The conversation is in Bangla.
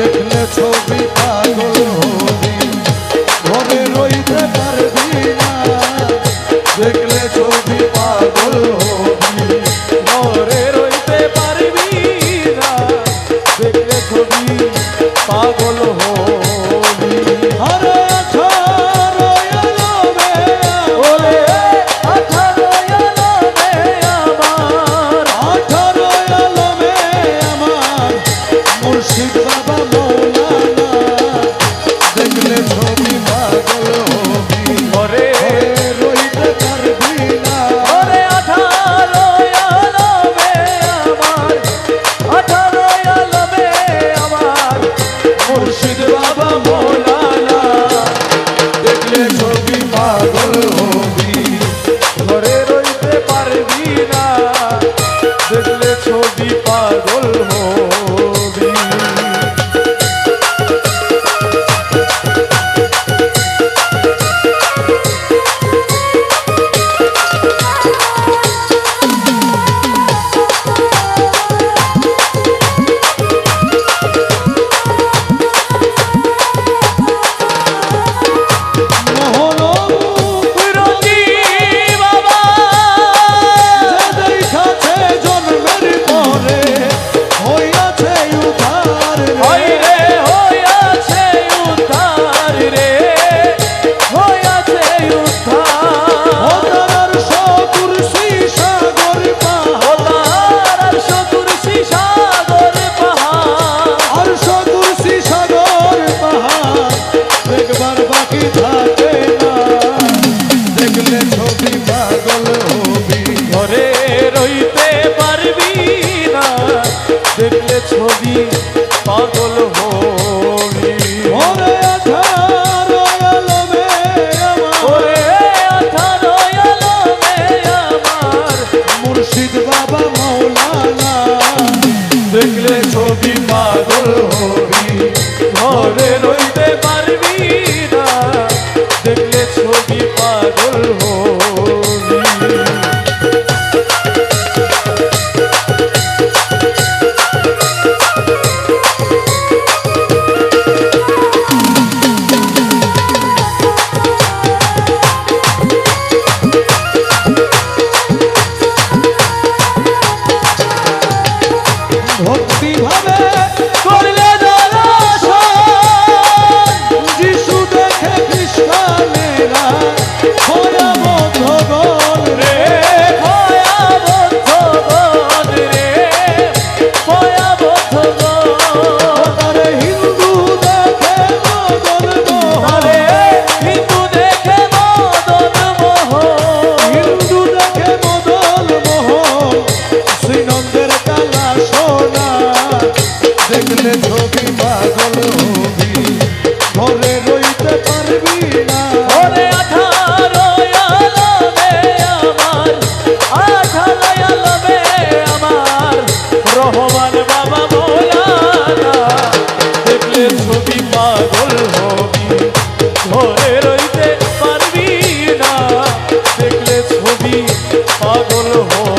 দেখলে ছবি পাগল পাগল হবি ঘরে রইতে পারি হবে পাগল হো